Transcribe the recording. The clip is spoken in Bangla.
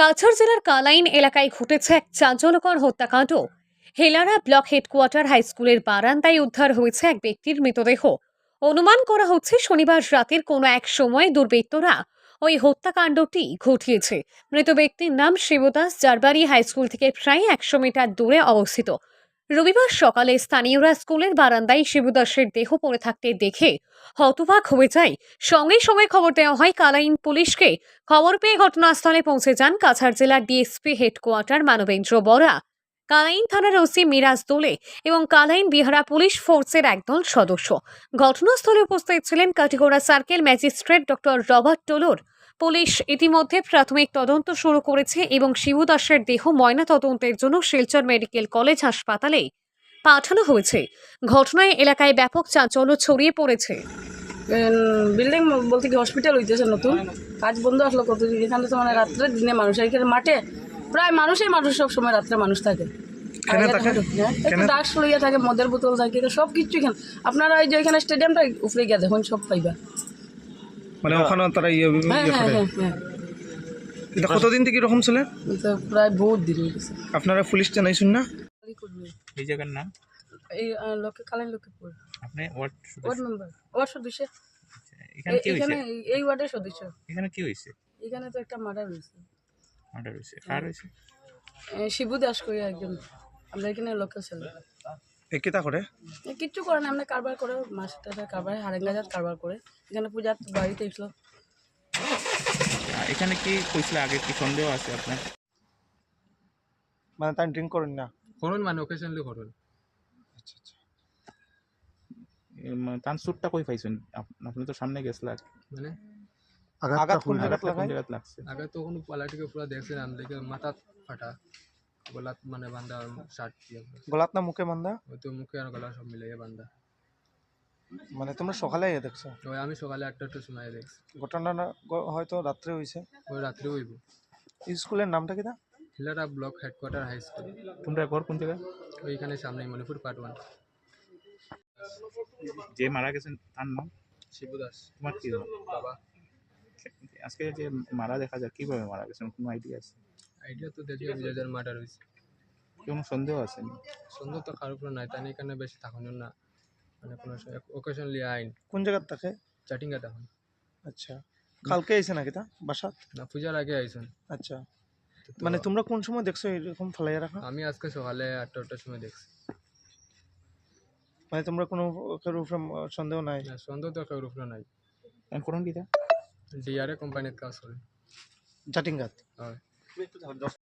কাছাড় জেলার কালাইন এলাকায় ঘটেছে এক চাঞ্চল্যকর হত্যাকাণ্ড। হেলারা ব্লক হেডকোয়ার্টার হাইস্কুলের বারান্দায় উদ্ধার হয়েছে এক ব্যক্তির মৃতদেহ। অনুমান করা হচ্ছে শনিবার রাতের কোনো এক সময় দুর্বৃত্তরা ওই হত্যাকাণ্ডটি ঘটিয়েছে। মৃত ব্যক্তির নাম Shibdas Jarbari high school high school থেকে প্রায় একশো মিটার দূরে অবস্থিত। রবিবার সকালে স্থানীয়রা স্কুলের বারান্দায় শিবদাসের দেহ পড়ে থাকতে দেখে হতবাক হয়ে যায়। সঙ্গে সঙ্গে খবর দেওয়া হয়, কালাইন পুলিশকে খবর পেয়ে ঘটনাস্থলে পৌঁছে যান কাছাড় জেলার ডিএসপি হেডকোয়ার্টার মানবেন্দ্র বরা। কালাইন থানার ওসি মিরাজ দোলে এবং কালাইন বিহারা পুলিশ ফোর্সের একদল সদস্য। ঘটনাস্থলে উপস্থিত ছিলেন Katigorah circle magistrate doctor Robert টোলোর। Police ইতিমধ্যে প্রাথমিক তদন্ত শুরু করেছে এবং শিবু দাসের দেহ ময়না তদন্তের জন্য শিলচর মেডিকেল কলেজ হাসপাতালে পাঠানো হয়েছে। ঘটনায় এলাকায় ব্যাপক চাঞ্চল্য ছড়িয়ে পড়েছে। বিল্ডিং বলতে কি হসপিটাল হইতেছে নতুন। কাজ বন্ধ আসলো কতদিন? এখানে তো মানে রাত্রে দিনে মানুষ এখানে মাঠে প্রায় মানুষই মানুষ সব সময় রাত্রে মানুষ থাকে। কেনে আর থাকে? হ্যাঁ, ডাক্স লইয়া থাকে মদের বোতল থাকে সব কিছু এখানে। আপনারা এই যে এখানে স্টেডিয়ামটা উপরে গিয়া দেখুন সব পাইবা। মানে ওখানে তারা ইয়ে হ্যাঁ ইয়ে হ্যাঁ করে। হ্যাঁ হ্যাঁ। এটা কতদিন থেকে এরকম ছিলেন তো প্রায় বহুত দিন হয়ে গেছে। আপনারা পুলিশ জানাইছেন না? এই জায়গার নাম? এই লোকে কালেন লক্ষ্মীপুর আপনি ওয়ার্ড ওয়ার্ড মেম্বার। ওয়ার্ড সদস্য। এখানে কি এখানে এই- এই ওয়ার্ডের সদস্য। এখানে কি হয়েছে? এখানে তো একটা মার্ডার হয়েছে। মার্ডার হয়েছে। কার হয়েছে? এ, শিবু দাস করি একজন। আমরা এখানে লোকাল ছেলে কিতা করে? কিচ্ছু করে না আমরা কারবার করে কারবার হারেঙ্গাজাত কারবার করে। এখানে পূজার বাড়িতে এসলো। এখানে কি কইছিল আগে কি সন্দেহ আছে আপনার? মানে তাই ড্রিঙ্ক করেন না? করুন মানে ওকেশনলি করুন। এম, তার সুটটা কই পাইছেন? আপনি তো সামনে গেছিলেন মানে? আঘাত কোন জায়গাত লাগাই লাগছে? আগে তো কোনো পালাটিকে পুরো দেখছিলাম দেখে মাথা ফাটা। গলাত মানে বান্ধা শার্ট দিয়ে গলাত না মুখে বান্ধা ওই তো মুখে আর গলা সব মিলিয়ে বান্ধা মানে তোমরা সকালে দেখছ? ওই আমি সকালে একটা একটু শোনাই দেখছি। ঘটনা হয়তো রাত্রে হয়েছে ওই রাত্রে হইব। স্কুলের নামটা কিতা Hilara block headquarter high school তোমরা ঘর কোন জায়গা ওইখানে সামনে মণিপুর পার্ট ওয়ান যে মারা গেছেন তার নাম? শিবু দাস। তোমার কি নাম? বাবা। আজকে যে মারা দেখা যায় কীভাবে মারা গেছেন? কোনো আইডিয়া আছে? আইডিয়া তো দেখি বিজয় মার্ডার হয়েছে কোনো সন্দেহ আছে? সুন্দর তো কারোর উপরে নাই তাই নিয়ে এখানে বেশি থাকুন না? মানে কোনো ওকেশনলি আইন। কোন জায়গার থাকে চাটিংয়ে থাকুন আচ্ছা। কালকে আইছে না কিতা বাসাত? না পূজার আগে আইসুন আচ্ছা। মানে তোমরা কোন সময় দেখছ এরকম ফেলাইয়া রাখা? আমি আজকে সকালে আটটা আটটার সময় দেখছি। মানে তোমরা কোনো কারোর উপরে সন্দেহ নাই? না সন্দেহ তো কারোর উপরে নাই। এখন করুন কিটা ডিআরএ কোম্পানির কাজ করে। জাটিঙ্গাত হয়। দশ